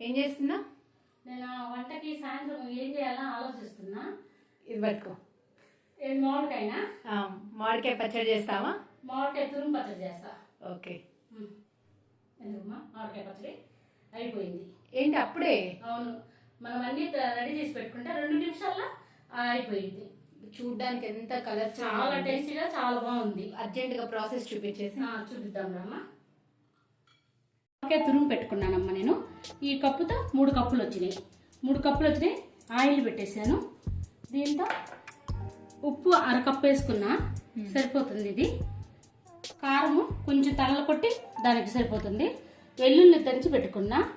ఏం చేస్తున్నా? నేను వంటకి సాయంత్రం ఏం చేయాలో ఆలోచిస్తున్నా. ఇది పట్టుకో. ఏది మామిడికాయనా? మామిడికాయ పచ్చడి చేస్తావా? మామిడికాయ తురుము పచ్చడి చేస్తా. ఓకే. ఎందుకమ్మా? మామిడికాయ పచ్చడి అయిపోయింది. ఏంటి అప్పుడే? అవును. మనం అన్ని రెడీ చేసి పెట్టుకుంటే రెండు నిమిషాల్లో అయిపోయింది. చూడ్డానికి ఎంత కలర్ చాలా టేస్టీగా చాలా బాగుంది. అర్జెంట్గా ప్రాసెస్ చూపించేసి. చూపిద్దాం రామ్మా. ఓకే తురుము పెట్టుకున్నానమ్మా నేను. ఈ కప్పుతో మూడు కప్పులు వచ్చినాయి. మూడు కప్పులు వచ్చినాయి. ఆయిల్ పెట్టేశాను. దీంతో ఉప్పు అరకప్పు వేసుకున్నా. సరిపోతుంది ఇది. కారము కొంచెం తల్ల కొట్టి దానికి సరిపోతుంది. వెల్లుల్లి దంచి పెట్టుకున్నా.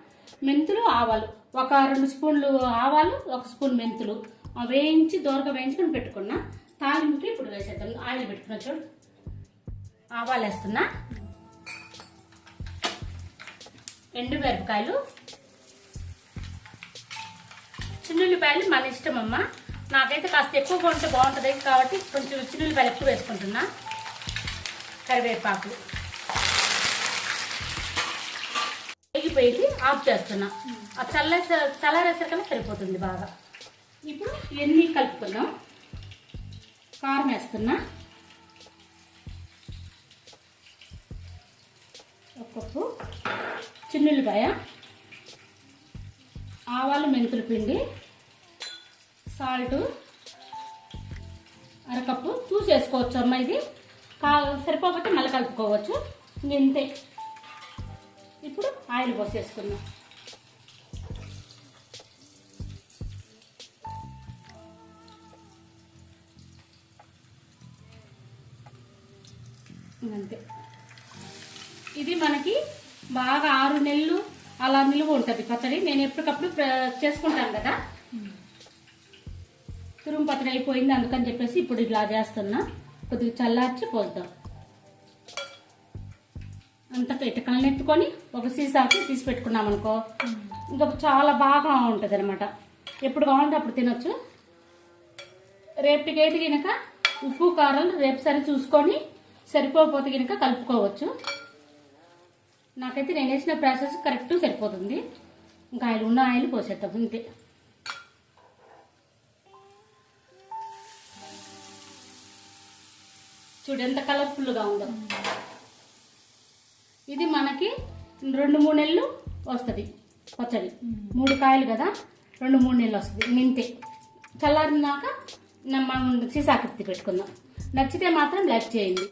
మెంతులు ఆవాలు. ఒక రెండు స్పూన్లు ఆవాలు ఒక స్పూన్ మెంతులు. వేయించి దోరగా వేయించుకొని పెట్టుకున్నా. తాలింపుకి ఇప్పుడు వేసేద్దాం. ఆయిల్ పెట్టుకున్నా చూడు. ఆవాలు వేస్తున్నా. ఎండు మిరపకాయలు. చిన్నుల్లిపాయలు మన ఇష్టం అమ్మ నాకైతే కాస్త ఎక్కువ కొంటే బాగుంటుంది. కాబట్టి కొంచెం చిన్నుల్లిపాయలు ఎక్కువ వేసుకుంటున్నా. కరివేపాకు. వేగిపోయింది ఆఫ్ చేస్తున్నా. ఆ చల్ల చల్లారేసరికల్లా సరిపోతుంది బాగా. ఇప్పుడు ఇవన్నీ కలుపుకుందాం. కారం వేస్తున్నా. ఒక్కొక్క చిన్నుల్లిపాయ ఆవాలు మెంతుల పిండి సాల్ట్ అరకప్పు చూసేసుకోవచ్చు అమ్మ ఇది. కా సరిపోకపోతే మళ్ళీ కలుపుకోవచ్చు. ఇంతే. ఇప్పుడు ఆయిల్ పోసేసుకుందాం. అంతే. ఇది మనకి బాగా ఆరు నెలలు అలా నిలువ ఉంటుంది పచ్చడి. నేను ఎప్పటికప్పుడు చేసుకుంటాను కదా. తురుము పచ్చడి అయిపోయింది అందుకని చెప్పేసి ఇప్పుడు ఇలా చేస్తున్నా. కొద్దిగా చల్లార్చి పోద్దాం. అంత ఇటకలను ఎత్తుకొని ఒక సీసాకి తీసి పెట్టుకున్నాం అనుకో ఇంకా చాలా బాగా ఉంటుంది అనమాట ఎప్పుడు కావాలంటే అప్పుడు తినొచ్చు. రేపటికైతే కనుక ఉప్పు కారం రేపు సరి చూసుకొని సరిపోకపోతే కనుక కలుపుకోవచ్చు. నాకైతే నేను వేసిన ప్రాసెస్ కరెక్ట్ సరిపోతుంది. ఇంకా ఆయిల్ ఉన్న ఆయిల్ పోసేద్దాం ఇంతే చూడు ఎంత కలర్ఫుల్గా ఉందో. ఇది మనకి రెండు మూడు నెలలు వస్తుంది పచ్చడి. మూడు కాయలు కదా రెండు మూడు నెలలు వస్తుంది. ఇంతే. చల్లారినాక మనం సీసాకి పెట్టుకుందాం. నచ్చితే మాత్రం లైక్ చేయండి.